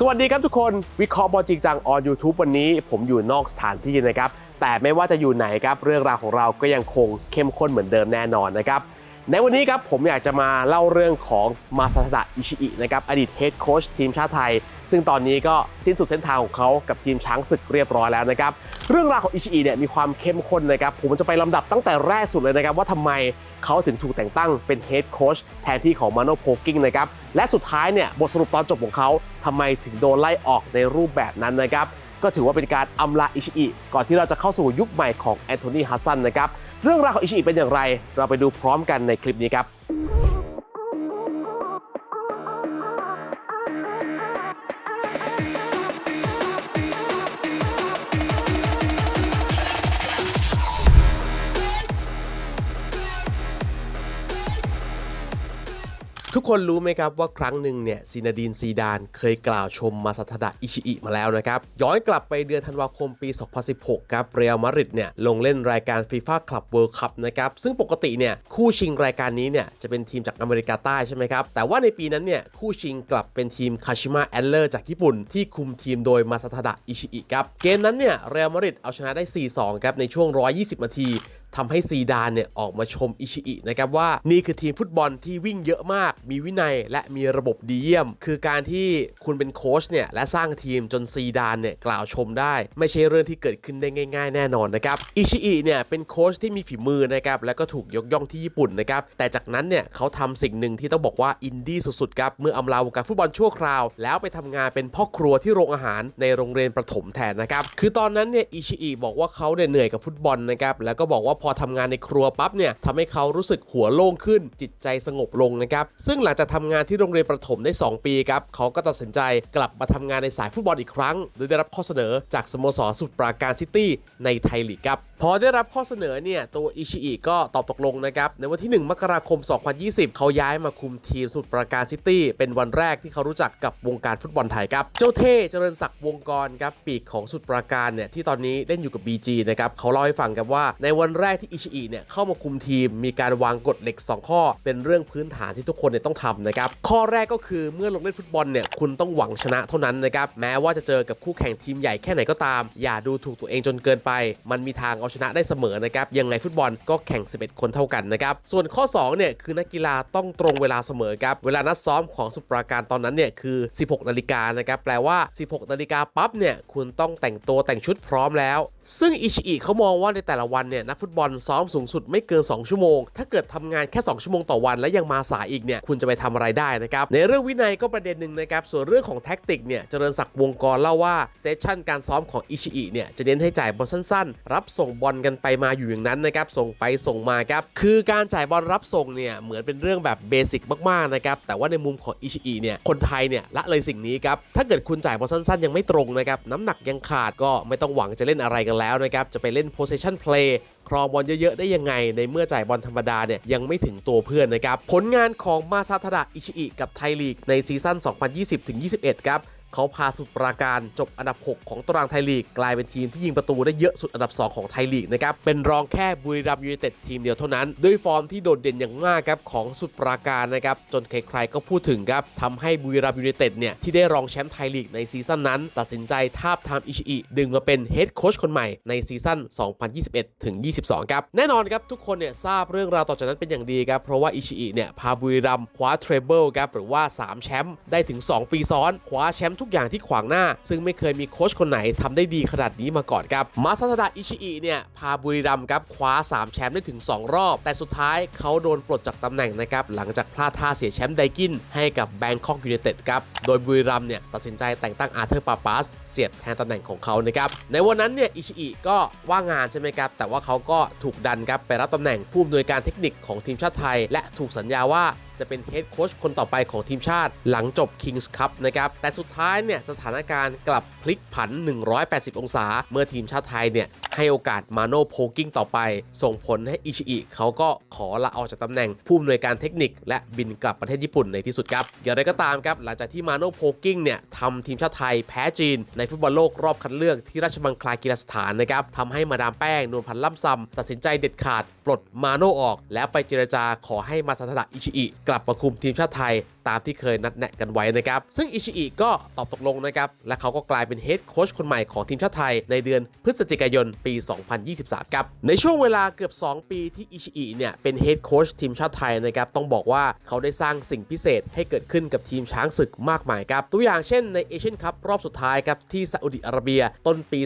สวัสดีครับทุกคนวิเคราะห์บอลจริงจังออน YouTube วันนี้ผมอยู่นอกสถานที่นะครับ แต่ไม่ว่าจะอยู่ไหนครับเรื่องราวของเราก็ยังคงเข้มข้นเหมือนเดิมแน่นอนนะครับ ในวันนี้ครับผมอยากจะมาเล่าเรื่องของมาซาดะอิชิอินะครับอดีตเฮดโค้ชทีมชาติไทย ซึ่งตอนนี้ก็สิ้นสุดเส้นทางของเขากับทีมช้างศึกเรียบร้อยแล้วนะครับ เรื่องราวของอิชิอิเนี่ยมีความเข้มข้นนะครับ ผมจะไปลำดับตั้งแต่แรกสุดเลยนะครับ ว่าทำไมเขาถึงถูกแต่งตั้งเป็นเฮดโค้ชแทนที่ของมาโนโพกิ้งนะครับ และสุดท้ายเนี่ยบทสรุปตอนจบของเขาทำไมถึงโดนไล่ออกในรูปแบบนั้นนะครับ ก็ถือว่าเป็นการอำลาอิชิอิก่อนที่เราจะเข้าสู่ยุคใหม่ของแอนโทนีฮัสซันนะครับเรื่องราวของอิชิอิเป็นอย่างไร เราไปดูพร้อมกันในคลิปนี้ครับ ทุกคนรู้ไหมครับว่าครั้งหนึ่งเนี่ยซีนาดีนซีดานเคยกล่าวชมมาซาทดะอิชิอิมาแล้วนะครับ ย้อนกลับไปเดือนธันวาคมปี 2016 ครับ เรอัลมาดริดเนี่ยลงเล่นรายการฟีฟ่าคลับเวิลด์คัพนะครับ ซึ่งปกติเนี่ยคู่ชิงรายการนี้เนี่ยจะเป็นทีมจากอเมริกาใต้ใช่ไหมครับ แต่ว่าในปีนั้นเนี่ยคู่ชิงกลับเป็นทีมคาชิมะแอนเลอร์จากญี่ปุ่น ที่คุมทีมโดยมาซาทดะอิชิอิครับเกมนั้นเนี่ยเรอัลมาดริดเอาชนะได้ 4-2 ครับในช่วง 120 นาที ทำให้ซีดานเนี่ยออกมาชมอิชิอินะครับว่านี่คือทีมฟุตบอลที่วิ่งเยอะมาก มีวินัยและมีระบบดีเยี่ยม คือการที่คุณเป็นโค้ชเนี่ยและสร้างทีมจนซีดานเนี่ยกล่าวชมได้ ไม่ใช่เรื่องที่เกิดขึ้นได้ง่าย ๆ แน่นอนนะครับอิชิอิเนี่ยเป็นโค้ชที่มีฝีมือนะครับและก็ถูกยกย่องที่ญี่ปุ่นนะครับแต่จากนั้นเนี่ยเขาทำสิ่งหนึ่งที่ต้องบอกว่าอินดี้สุดๆครับเมื่ออำลาวงการฟุตบอลชั่วคราว แล้วไปทำงานเป็นพ่อครัวที่โรงอาหารในโรงเรียนประถมแทนนะครับคือตอนนั้นเนี่ยอิชิอิบอกว่าเขาเนี่ยเหนื่อยกับฟุตบอลนะครับแล้วก็บอกว่าพอทำงานในครัวปั๊บเนี่ยทำให้เขารู้สึกหัวโล่งขึ้น จิตใจสงบลงนะครับซึ่งหลังจากทำงานที่โรงเรียนประถมได้ 2 ปีครับเขาก็ตัดสินใจกลับมาทำงานในสายฟุตบอลอีกครั้ง โดยได้รับข้อเสนอจากสโมสรสมุทรปราการซิตี้ในไทยลีกครับพอได้รับข้อเสนอเนี่ยตัวอิชิอิก็ตอบตกลงนะครับในวันที่ 1 มกราคม 2020 เขาย้ายมาคุมทีมสมุทรปราการซิตี้เป็นวันแรกที่เขารู้จักกับวงการฟุตบอลไทยครับเจ้าเท่เจริญศักดิ์วงกรครับปีกของสมุทรปราการเนี่ยที่ตอนนี้เล่นอยู่กับ BG นะครับเขาเล่าให้ฟังครับว่าในวันแรกที่อิชิอิเนี่ยเข้ามาคุมทีม มีการวางกฎเหล็ก 2 ข้อ เป็นเรื่องพื้นฐานที่ทุกคนเนี่ยต้องทำนะครับ ข้อแรกก็คือเมื่อลงเล่นฟุตบอลเนี่ยคุณต้องหวังชนะเท่านั้นนะครับ แม้ว่าจะเจอกับคู่แข่งทีมใหญ่แค่ไหนก็ตาม อย่าดูถูกตัวเองจนเกินไป มันมีทางเอาชนะได้เสมอนะครับ ยังไงฟุตบอลก็แข่ง 11 คนเท่ากันนะครับ ส่วนข้อ2เนี่ยคือนักกีฬาต้องตรงเวลาเสมอครับ เวลานัดซ้อมของสุปราการตอนนั้นเนี่ยคือ 16 นาฬิกานะครับ แปลว่า 16 นาฬิกาปั๊บเนี่ยคุณต้องแต่งตัวแต่งชุดพร้อมแล้ว ซึ่งอิชิอิเขามองว่าในแต่ละวันเนี่ยนักฟุตบอลซ้อมสูงสุดไม่เกิน 2 ชั่วโมง ถ้าเกิดทำงานแค่ 2 ชั่วโมงต่อวันแล้วยังมาสายอีกเนี่ยคุณจะไปทำอะไรได้นะครับในเรื่องวินัยก็ประเด็นหนึ่งนะครับส่วนเรื่องของแท็กติกเนี่ยเจริญศักดิ์วงกรเล่าว่าเซสชั่นการซ้อมของอิชิอิเนี่ยจะเน้นให้จ่ายบอลสั้นๆ รับส่งบอลกันไปมาอยู่อย่างนั้นนะครับส่งไปส่งมาครับคือการจ่ายบอลรับส่งเนี่ยเหมือนเป็นเรื่องแบบเบสิกมากๆนะครับแต่ว่าในมุมของอิชิอิเนี่ยคนไทยเนี่ยละเลยสิ่งนี้ครับถ้าเกิดคุณจ่ายบอลสั้นๆ ยังไม่ตรงนะครับน้ำหนักยังขาดก็ไม่ต้องหวังจะเล่นอะไรกันแล้วนะครับจะไปเล่น possession play ครองบอลเยอะๆได้ยังไง ในเมื่อจ่ายบอลธรรมดาเนี่ยยังไม่ถึงตัวเพื่อนนะครับผลงานของมาซาทดะอิชิอิกับไทยลีกในซีซั่น 2020-21 ครับ เขาพาสุดปราการจบอันดับ 6 ของตารางไทยลีก กลายเป็นทีมที่ยิงประตูได้เยอะสุดอันดับ 2 ของไทยลีกนะครับ เป็นรองแค่บุรีรัมย์ยูไนเต็ดทีมเดียวเท่านั้น ด้วยฟอร์มที่โดดเด่นอย่างมากครับของสุดปราการนะครับ จนใครๆก็พูดถึงครับทำให้บุรีรัมย์ยูไนเต็ดเนี่ยที่ได้รองแชมป์ไทยลีกในซีซั่นนั้น ตัดสินใจทาบทามอิชิอิดึงมาเป็นเฮดโค้ชคนใหม่ในซีซั่น 2021ถึง22 ครับ แน่นอนครับทุกคนเนี่ยทราบเรื่องราวต่อจากนั้นเป็นอย่างดีครับเพราะว่าอิชิอิเนี่ยพาบุรีรัมย์คว้าเทรเบิลครับหรือว่า 3 แชมป์ได้ถึง 2 ปีซ้อนคว้าแชมป์ทุกอย่างที่ขวางหน้า ซึ่งไม่เคยมีโค้ชคนไหนทำได้ดีขนาดนี้มาก่อนครับมาซาตดะอิชิอิเนี่ยพาบุรีรัมย์ครับคว้า 3 แชมป์ได้ถึง 2 รอบ แต่สุดท้ายเขาโดนปลดจากตำแหน่งนะครับหลังจากพลาดท่าเสียแชมป์ไดกิน ให้กับแบงคอกยูไนเต็ดครับโดยบุรีรัมย์เนี่ยตัดสินใจแต่งตั้งอาร์เธอร์ปาปาสเสียบแทนตำแหน่งของเขานะครับในวันนั้นเนี่ยอิชิอิก็ว่างงานใช่ไหมครับแต่ว่าเขาก็ถูกดันครับไปรับตำแหน่งผู้อำนวยการเทคนิคของทีมชาติไทย และถูกสัญญาว่า จะเป็นเฮดโค้ชคนต่อไปของทีมชาติหลังจบ Kings Cup นะครับ แต่สุดท้ายเนี่ยสถานการณ์กลับพลิกผัน 180 องศา เมื่อทีมชาติไทยเนี่ย ให้โอกาสมาโนโพกิ้งต่อไป ส่งผลให้อิชิอิเขาก็ขอลาออกจากตำแหน่งผู้อำนวยการเทคนิค และบินกลับประเทศญี่ปุ่นในที่สุดครับอย่างไรก็ตามครับหลังจากที่มาโนโพกิ้งเนี่ยทำทีมชาติไทยแพ้จีน ในฟุตบอลโลกรอบคัดเลือกที่ราชบังคลากีฬาสถานนะครับทำให้มาดามแป้งนวลพันธ์ล่ำซำตัดสินใจเด็ดขาด ปลดมาโนออก แล้วไปเจรจาขอให้มาซาทะอิชิอิกลับมาคุมทีมชาติไทยตามที่เคยนัดแนะกันไว้นะครับ ซึ่งอิชิอิก็ตอบตกลงนะครับ และเขาก็กลายเป็นเฮดโค้ชคนใหม่ของทีมชาติไทยในเดือนพฤศจิกายนปี 2023 ครับ ในช่วงเวลาเกือบ 2 ปีที่อิชิอิเนี่ย เป็นเฮดโค้ชทีมชาติไทยนะครับ ต้องบอกว่าเขาได้สร้างสิ่งพิเศษให้เกิดขึ้นกับทีมช้างศึกมากมายครับ ตัวอย่างเช่นในเอเชียนคัพรอบสุดท้ายครับ ที่ซาอุดิอาระเบียต้นปี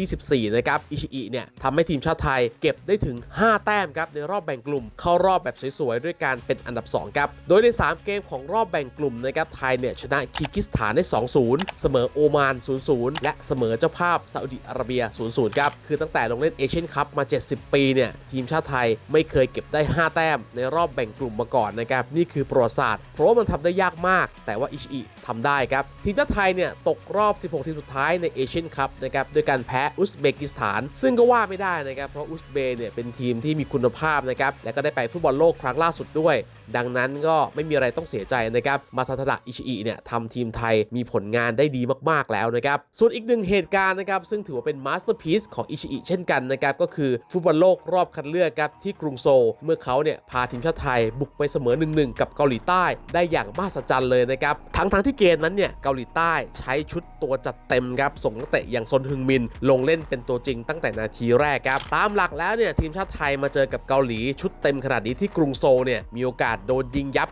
2024 นะครับ อิชิอิเนี่ยทำให้ทีมชาติไทยเก็บได้ถึง 5 แต้มครับในรอบแบ่งกลุ่ม เข้ารอบแบบสวยๆด้วยการเป็นอันดับ 2 ครับ โดยใน 3 เกมของรอบแบ่งกลุ่มนะครับไทยเนี่ยชนะคีกิสถานได้ 2-0 เสมอโอมาน 0-0 และเสมอเจ้าภาพซาอุดิอาระเบีย 0-0 ครับ คือตั้งแต่ลงเล่นเอเชียนคัพมา 70 ปีเนี่ยทีมชาติไทยไม่เคยเก็บได้ 5 แต้ม ในรอบแบ่งกลุ่มมาก่อนนะครับนี่คือประวัติศาสตร์เพราะว่ามันทำได้ยากมาก แต่ว่าอิชิอิทำได้ครับทีมชาติไทยเนี่ยตกรอบ 16 ทีมสุดท้ายในเอเชียนคัพนะครับด้วยการแพ้อุซเบกิสถาน ซึ่งก็ว่าไม่ได้นะครับเพราะอุซเบย์เนี่ยเป็นทีมที่มีคุณภาพนะครับและก็ได้ไปฟุตบอลโลกครั้งล่าสุดด้วย ดังนั้นก็ไม่มีอะไรต้องเสียใจนะครับมาซาทดะอิชิอิเนี่ยทำทีมไทยมีผลงานได้ดีมากๆแล้วนะครับส่วนอีกหนึ่งเหตุการณ์นะครับซึ่งถือว่าเป็นมาสเตอร์พีซของอิชิอิเช่นกันนะครับก็คือฟุตบอลโลกรอบคัดเลือกครับที่กรุงโซลเมื่อเขาเนี่ยพาทีมชาติไทยบุกไปเสมอ1-1กับเกาหลีใต้ได้อย่างมหัศจรรย์เลยนะครับทั้งทั้งๆที่เกมนั้นเนี่ยเกาหลีใต้ใช้ชุดตัวจัดเต็มครับส่งนักเตะอย่างซนฮึงมิน ลงเล่นเป็นตัวจริงตั้งแต่นาทีแรกครับตามหลักแล้วเนี่ยทีมชาติไทยมาเจอกับเกาหลีชุดเต็มขนาดนี้ที่กรุงโซลเนี่ยมีโอกาสโดนยิงยับ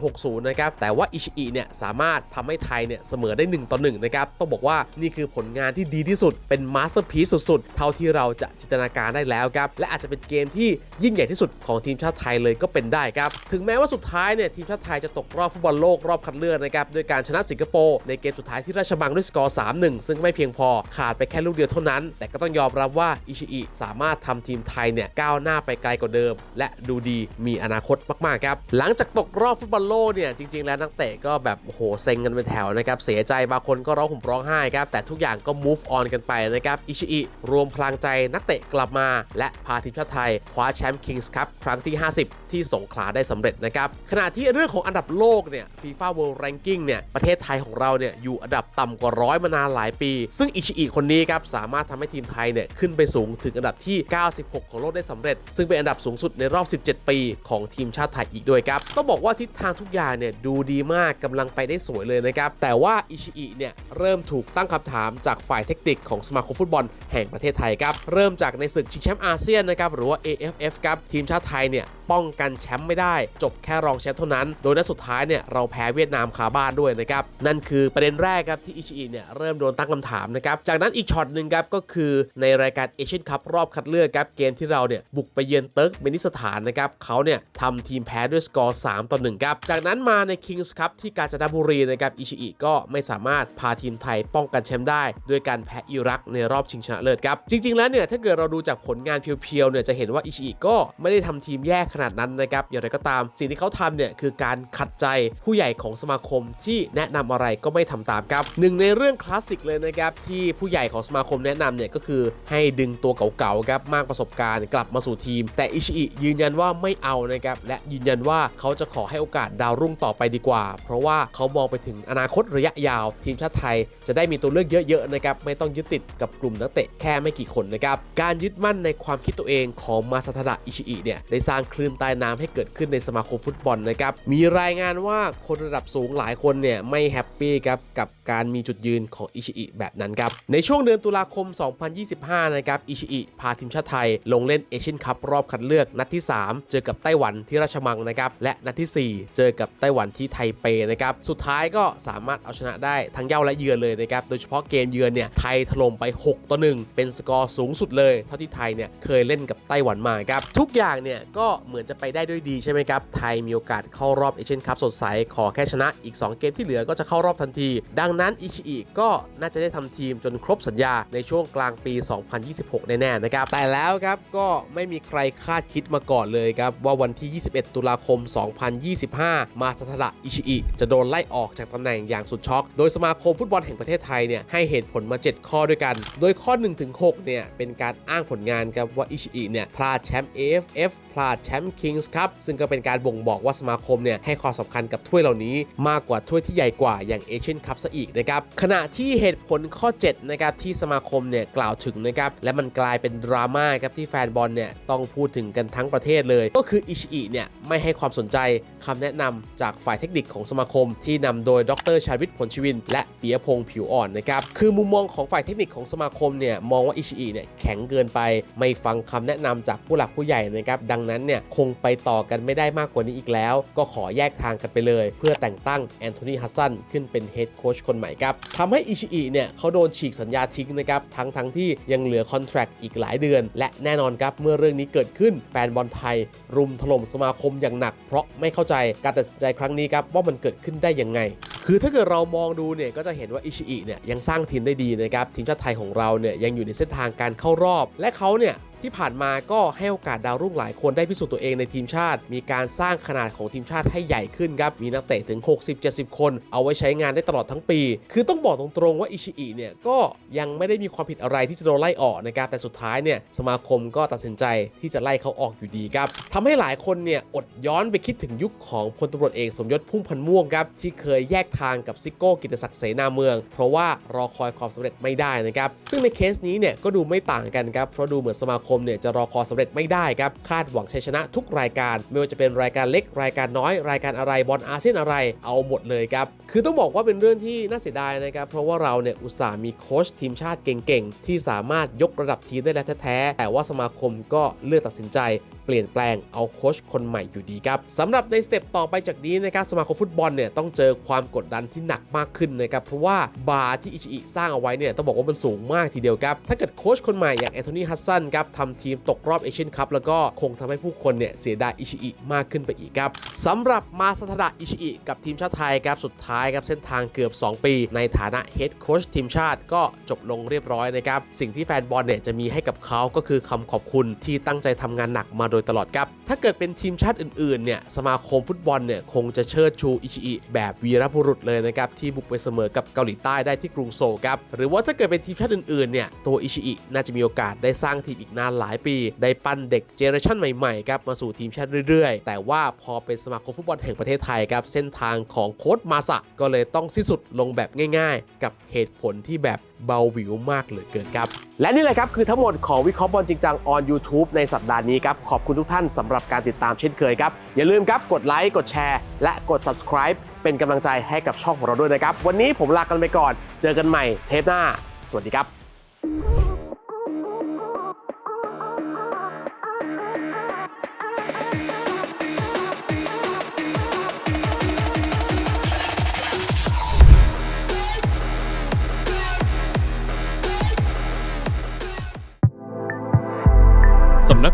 5060 นะครับแต่ว่าอิชิอิเนี่ยสามารถทำให้ไทยเนี่ยเสมอได้1ต่อ1นะครับต้องบอกว่านี่คือผลงานที่ดีที่สุดเป็นมาสเตอร์พีซสุดๆเท่าที่เราจะจินตนาการได้แล้วครับ และอาจจะเป็นเกมที่ยิ่งใหญ่ที่สุดของทีมชาติไทยเลยก็เป็นได้ครับ ถึงแม้ว่าสุดท้ายเนี่ยทีมชาติไทยจะตกรอบฟุตบอลโลกรอบคัดเลือกนะครับด้วยการชนะสิงคโปร์ในเกมสุดท้ายที่ราชมังด้วยสกอร์3-1 ซึ่งไม่เพียงพอขาดไปแค่ลูกเดียวเท่านั้น แต่ก็ต้องยอมรับว่าอิชิอิสามารถทำทีมไทยเนี่ยก้าวหน้าไปไกลกว่าเดิม และดูดีมีอนาคตมากๆครับหลังจากตกรอบฟุตบอลโลกเนี่ยจริง ๆ แล้วนักเตะก็แบบโอ้โหเซ็งกันเป็นแถวนะครับเสียใจบางคนก็ร้องห่มร้องไห้ครับแต่ทุกอย่างก็ move on กันไปนะครับอิชิอิรวมพลังใจนักเตะกลับมา และพาทีมชาติไทยคว้าแชมป์ Kings Cup ครั้งที่ 50 ที่สงขลาได้สำเร็จนะครับขณะที่เรื่องของอันดับโลกเนี่ย FIFA World Ranking เนี่ยประเทศไทยของเราเนี่ยอยู่อันดับต่ำกว่าร้อยมานานหลายปี ซึ่งอิชิอิคนนี้ครับสามารถทำให้ทีมไทยเนี่ยขึ้นไปสูงถึงอันดับที่ 96 ของโลกได้สำเร็จ ซึ่งเป็นอันดับสูงสุดในรอบ 17 ปีของทีมชาติไทยอีกด้วยครับต้องบอกว่าทิศทางทุกอย่างเนี่ยดูดีมากกำลังไปได้สวยเลยนะครับแต่ว่าอิชิอิเนี่ยเริ่มถูกตั้งคำถามจากฝ่ายเทคนิคของสมาคมฟุตบอลแห่งประเทศไทยครับเริ่มจากในศึกชิงแชมป์อาเซียนนะครับหรือว่า AFF ครับทีมชาติไทยเนี่ย ป้องกันแชมป์ไม่ได้ จบแค่รองแชมป์เท่านั้น โดยในสุดท้ายเนี่ยเราแพ้เวียดนามคาบ้านด้วยนะครับนั่นคือประเด็นแรกครับที่อิชิอิเนี่ยเริ่มโดนตั้งคำถามนะครับจากนั้นอีกช็อตหนึ่งครับก็คือในรายการเอเชียนคัพรอบคัดเลือกครับเกมที่เราเนี่ยบุกไปเยือนเติร์กเมนิสถานนะครับเขาเนี่ยทำทีมแพ้ด้วยสกอร์3ต่อ1ครับจากนั้นมาใน Kings Cup ที่กาญจนบุรีนะครับอิชิอิก็ไม่สามารถพาทีมไทยป้องกันแชมป์ได้ด้วยการแพ้อิรักในรอบชิงชนะเลิศครับจริง ๆ แล้วเนี่ยถ้าเกิดเราดูจากผลงานเพียวๆเนี่ยจะเห็นว่าอิชิอิก็ไม่ได้ทำทีมแย่ขนาดนั้นนะครับอย่างไรก็ตามสิ่งที่เขาทำเนี่ยคือการขัดใจผู้ใหญ่ของสมาคมที่แนะนำอะไรก็ไม่ทำตามครับหนึ่งในเรื่องคลาสสิกเลยนะครับที่ผู้ใหญ่ของสมาคมแนะนำเนี่ยก็คือให้ดึงตัวเก่าๆครับมากประสบการณ์กลับมาสู่ทีม แต่อิชิอิยืนยันว่าไม่เอานะครับและยืนยันว่าเขาจะขอให้โอกาสดาวรุ่งต่อไปดีกว่า เพราะว่าเขามองไปถึงอนาคตระยะยาว ทีมชาติไทยจะได้มีตัวเลือกเยอะๆนะครับไม่ต้องยึดติดกับกลุ่มนักเตะแค่ไม่กี่คนนะครับการยึดมั่นในความคิดตัวเองของมาซาทาดะอิชิอิเนี่ยได้สร้างคลื่ื่นใต้น้ำให้เกิดขึ้นในสมาคมฟุตบอลนะครับ มีรายงานว่าคนระดับสูงหลายคนเนี่ยไม่แฮปปี้ครับกับการมีจุดยืนของอิชิอิแบบนั้นครับ ในช่วงเดือนตุลาคม 2025 นะครับ อิชิอิพาทีมชาติไทย ลงเล่นเอเชียนคัพรอบคัดเลือกนัดที่ 3 เจอกับไต้หวันที่ราชมังนะครับ และนัดทีสี่4 เจอกับไต้หวันที่ไทเปนะครับ สุดท้ายก็สามารถเอาชนะได้ทั้งเย้าและเยือนเลยนะครับ โดยเฉพาะเกมเยือนเนี่ยไทยถล่มไป 6 ต่อ 1 เป็นสกอร์สูงสุดเลย เท่าที่ไทยเนี่ยเคยเล่นกับไต้หวันมาครับ ทุกอย่างเนี่ยก็เหมือนจะไปได้ด้วยดีใช่ไหมครับ ไทยมีโอกาสเข้ารอบเอเชียนคัพสดใส ขอแค่ชนะอีก 2 เกมที่เหลือก็จะเข้ารอบทันที ดังนั้นอิชิอิก็น่าจะได้ทำทีมจนครบสัญญาในช่วงกลางปี 2026 แน่ๆนะครับ แต่แล้วครับก็ไม่มีใครคาดคิดมาก่อนเลยครับ ว่าวันที่ 21 ตุลาคม 2025 มาสทดะอิชิอิจะโดนไล่ออกจากตำแหน่งอย่างสุดช็อก โดยสมาคมฟุตบอลแห่งประเทศไทยเนี่ยให้เหตุผลมา 7 ข้อด้วยกัน โดยข้อ 1-6เนี่ยเป็นการอ้างผลงานครับว่าอิชิอิเนี่ยพลาดแชมป์ AFF พลาดแชมป์คิงส์ครับซึ่งก็เป็นการบ่งบอกว่าสมาคมเนี่ยให้ความสำคัญกับถ้วยเหล่านี้มากกว่าถ้วยที่ใหญ่กว่าอย่างเอเชียนคัพซะอีกนะครับขณะที่เหตุผลข้อ7นะครับที่สมาคมเนี่ยกล่าวถึงนะครับและมันกลายเป็นดราม่าครับที่แฟนบอลเนี่ยต้องพูดถึงกันทั้งประเทศเลย ก็คืออิชิอิเนี่ยไม่ให้ความสนใจคำแนะนำจากฝ่ายเทคนิคของสมาคม ที่นำโดยดรชาวิทย์ผลชีวิน และปียพงษ์ผิวอ่อนนะครับคือมุมมองของฝ่ายเทคนิคของสมาคมเนี่ยมองว่าอิชิอิเนี่ยแข็งเกินไป ไม่ฟังคำแนะนำจากผู้หลักผู้ใหญ่นะครับดังนั้นเนี่ยคงไปต่อกันไม่ได้มากกว่านี้อีกแล้ว ก็ขอแยกทางกันไปเลย เพื่อแต่งตั้งแอนโทนีฮัสซันขึ้นเป็นเฮดโค้ชคนใหม่ครับทำให้อิชิอิเนี่ยเขาโดนฉีกสัญญาทิ้งนะครับทั้งทั้งที่ยังเหลือคอนแทรคอีกหลายเดือน และแน่นอนครับเมื่อเรื่องนี้เกิดขึ้นแฟนบอลไทย รุมถล่มสมาคมอย่างหนัก เพราะไม่เข้าใจการตัดสินใจครั้งนี้ครับว่ามันเกิดขึ้นได้ยังไงคือถ้าเกิดเรามองดูเนี่ยก็จะเห็นว่าอิชิอิเนี่ยยังสร้างทีมได้ดีนะครับทีมชาติไทยของเราเนี่ยยังอยู่ในเส้นทางการเข้ารอบ และเขาเนี่ย ที่ผ่านมาก็ให้โอกาสดาวรุ่งหลายคนได้พิสูจน์ตัวเองในทีมชาติ มีการสร้างขนาดของทีมชาติให้ใหญ่ขึ้นครับ มีนักเตะถึง 60-70 คน เอาไว้ใช้งานได้ตลอดทั้งปี คือต้องบอกตรงๆว่าอิชิอิเนี่ยก็ยังไม่ได้มีความผิดอะไรที่จะโดนไล่ออกนะครับ แต่สุดท้ายเนี่ยสมาคมก็ตัดสินใจที่จะไล่เขาออกอยู่ดีครับทำให้หลายคนเนี่ยอดย้อนไปคิดถึงยุคของพลตำรวจเอกสมยศพุ่มพันม่วงครับที่เคยแยกทางกับซิโก้กิตศักดิ์เสนาเมือง เพราะว่ารอคอยความสำเร็จไม่ได้นะครับซึ่งในเคสนี้เนี่ยก็ดูไม่ต่างกันครับเพราะดูเหมือนสมาคมเนี่ยจะรอคอยสำเร็จไม่ได้ครับ คาดหวังชัยชนะทุกรายการ ไม่ว่าจะเป็นรายการเล็กรายการน้อยรายการอะไรบอลอาเซียนอะไรเอาหมดเลยครับ คือต้องบอกว่าเป็นเรื่องที่น่าเสียดายนะครับ เพราะว่าเราเนี่ยอุตส่าห์มีโค้ชทีมชาติเก่งๆ ที่สามารถยกระดับทีมได้แล้วแท้ๆแต่ว่าสมาคมก็เลือกตัดสินใจเปลี่ยนแปลงเอาโค้ชคนใหม่อยู่ดีครับสำหรับในสเต็ปต่อไปจากนี้นะครับสมาคมฟุตบอลเนี่ยต้องเจอความกดดันที่หนักมากขึ้นนะครับเพราะว่าบาร์ที่อิชิอิสร้างเอาไว้เนี่ยต้องบอกว่ามันสูงมากทีเดียวครับถ้าเกิดโค้ชคนใหม่อย่างแอนโทนีฮัสซันครับทำทีมตกรอบเอเชียนคัพแล้วก็คงทำให้ผู้คนเนี่ยเสียดายอิชิอิมากขึ้นไปอีกครับสำหรับมาสทดะอิชิอิกับทีมชาติไทยครับสุดท้ายครับเส้นทางเกือบ 2 ปี ในฐานะเฮดโค้ชทีมชาติก็จบลงเรียบร้อยนะครับสิ่งที่แฟนบอลเนี่ยจะมีให้กับเขาก็คือคำขอบคุณที่ตั้งใจทำงานหนักมาโดยตลอดครับ ถ้าเกิดเป็นทีมชาติอื่นๆเนี่ยสมาคมฟุตบอลเนี่ยคงจะเชิดชูอิชิอิแบบวีรบุรุษเลยนะครับที่บุกไปเสมอกับเกาหลีใต้ได้ที่กรุงโซลครับหรือว่าถ้าเกิดเป็นทีมชาติอื่นๆเนี่ยตัวอิชิอิน่าจะมีโอกาสได้สร้างทีมอีกนานหลายปี ได้ปั้นเด็กเจเนอเรชันใหม่ๆครับมาสู่ทีมชาติเรื่อยๆ แต่ว่าพอเป็นสมาคมฟุตบอลแห่งประเทศไทยครับเส้นทางของโค้ชมาสะก็เลยต้องสิ้นสุดลงแบบง่าย ๆ กับเหตุผลที่แบบ เบาวิวมากเหลือเกินครับ และนี่แหละครับคือทั้งหมดของวิเคราะห์บอลจริงจัง on YouTube ในสัปดาห์นี้ครับ ขอบคุณทุกท่านสำหรับการติดตามเช่นเคยครับ อย่าลืมครับกดไลค์กดแชร์ และกด subscribe เป็นกำลังใจให้กับช่องของเราด้วยนะครับ วันนี้ผมลากันไปก่อน เจอกันใหม่เทปหน้า สวัสดีครับ